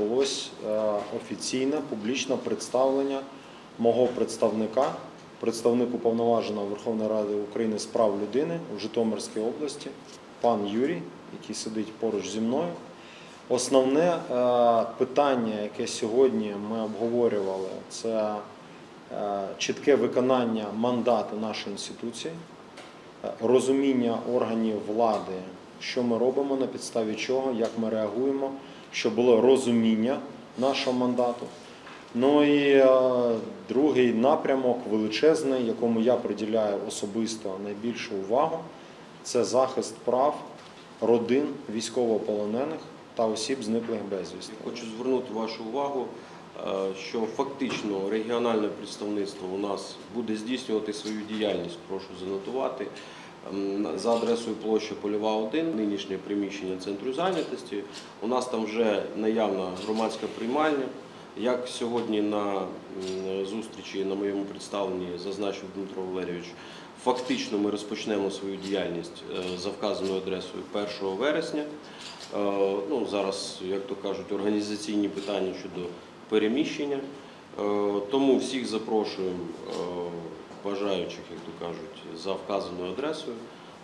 відбулось е, офіційне публічне представлення мого представника, представнику повноваженого Верховної Ради України з прав людини у Житомирській області, пан Юрій, який сидить поруч зі мною. Основне е, питання, яке сьогодні ми обговорювали, це е, чітке виконання мандату нашої інституції, розуміння органів влади, що ми робимо, на підставі чого, як ми реагуємо, щоб було розуміння нашого мандату. Ну і е, другий напрямок величезний, якому я приділяю особисто найбільшу увагу, це захист прав родин військовополонених та осіб зниклих безвісти. Хочу звернути вашу увагу, е, що фактично регіональне представництво у нас буде здійснювати свою діяльність. Прошу занотувати за адресою площа Польова 1, нинішнє приміщення центру зайнятості. У нас там вже наявна громадська приймальня. Як сьогодні на зустрічі на моєму представленні зазначив Дмитро Валерійович, фактично ми розпочнемо свою діяльність е, за вказаною адресою 1 вересня. Е, Ну, зараз, як то кажуть, організаційні питання щодо переміщення. Е, Тому всіх запрошуємо бажаючих, як то кажуть, за вказаною адресою,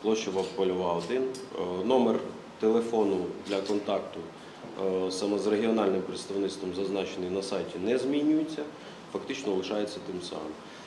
площа Польова 1. Е, Номер телефону для контакту е, саме з регіональним представництвом зазначений на сайті не змінюється, фактично лишається тим самим.